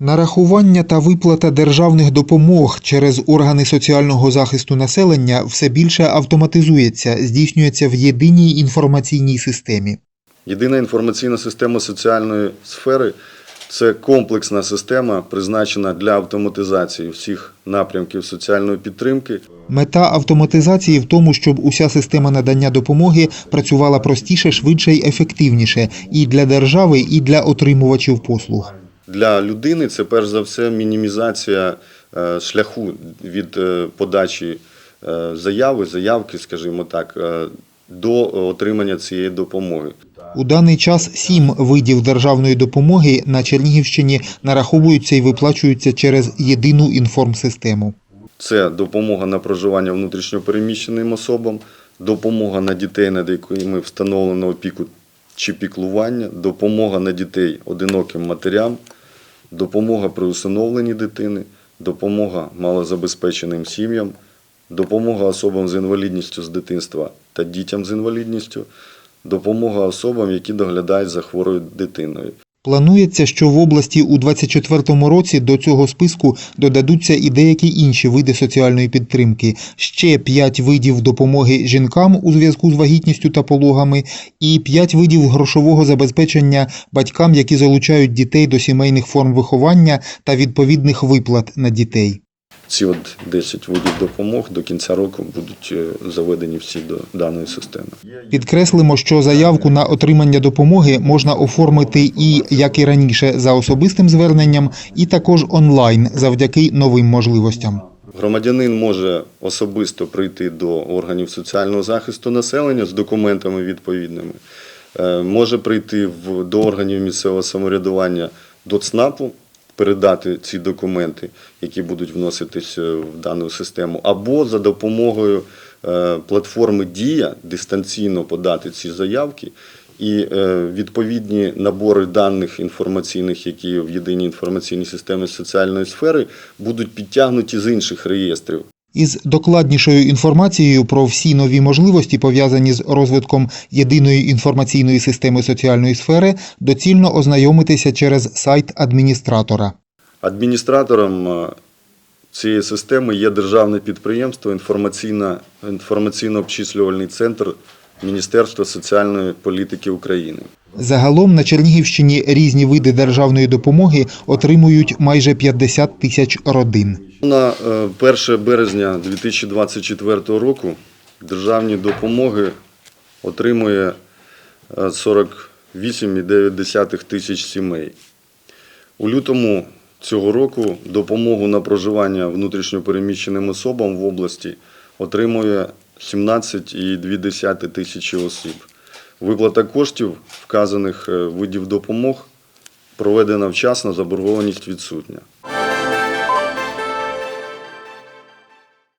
Нарахування та виплата державних допомог через органи соціального захисту населення все більше автоматизується, здійснюється в єдиній інформаційній системі. Єдина інформаційна система соціальної сфери це комплексна система, призначена для автоматизації всіх напрямків соціальної підтримки. Мета автоматизації в тому, щоб уся система надання допомоги працювала простіше, швидше й ефективніше і для держави, і для отримувачів послуг. Для людини це перш за все мінімізація е, шляху від е, подачі е, заяви, заявки, скажімо так, до отримання цієї допомоги. У даний час сім видів державної допомоги на Чернігівщині нараховуються і виплачуються через єдину інформсистему. Це допомога на проживання внутрішньопереміщеним особам, допомога на дітей, над якими встановлено опіку чи піклування, допомога на дітей одиноким матерям, допомога при усиновленні дитини, допомога малозабезпеченим сім'ям, допомога особам з інвалідністю з дитинства та дітям з інвалідністю, допомога особам, які доглядають за хворою дитиною. Планується, що в області у 2024 році до цього списку додадуться і деякі інші види соціальної підтримки, ще 5 видів допомоги жінкам у зв'язку з вагітністю та пологами, і 5 видів грошового забезпечення батькам, які залучають дітей до сімейних форм виховання та відповідних виплат на дітей. Ці от 10 видів допомог до кінця року будуть е, заведені всі до даної системи. Підкреслимо, що заявку на отримання допомоги можна оформити і, як і раніше, за особистим зверненням, і також онлайн завдяки новим можливостям. Громадянин може особисто прийти до органів соціального захисту населення з документами відповідними, Е, може прийти до органів місцевого самоврядування до ЦНАПу, передати ці документи, які будуть вноситись е, в дану систему, або за допомогою е, платформи Дія дистанційно подати ці заявки. І е, відповідні набори даних інформаційних, які в єдиній інформаційній системі соціальної сфери, будуть підтягнуті з інших реєстрів. Із докладнішою інформацією про всі нові можливості, пов'язані з розвитком єдиної інформаційної системи соціальної сфери, доцільно ознайомитися через сайт адміністратора. Адміністратором е, цієї системи є державне підприємство інформаційно-обчислювальний центр Міністерства соціальної політики України. Загалом на Чернігівщині різні види державної допомоги отримують майже 50 тисяч родин. На е, 1 березня 2024 року державні допомоги отримує е, 48,9 тисяч сімей. У лютому цього року допомогу на проживання внутрішньопереміщеним особам в області отримує 17,2 тисячі осіб. Виплата коштів вказаних е, видів допомог проведена вчасно, заборгованість відсутня.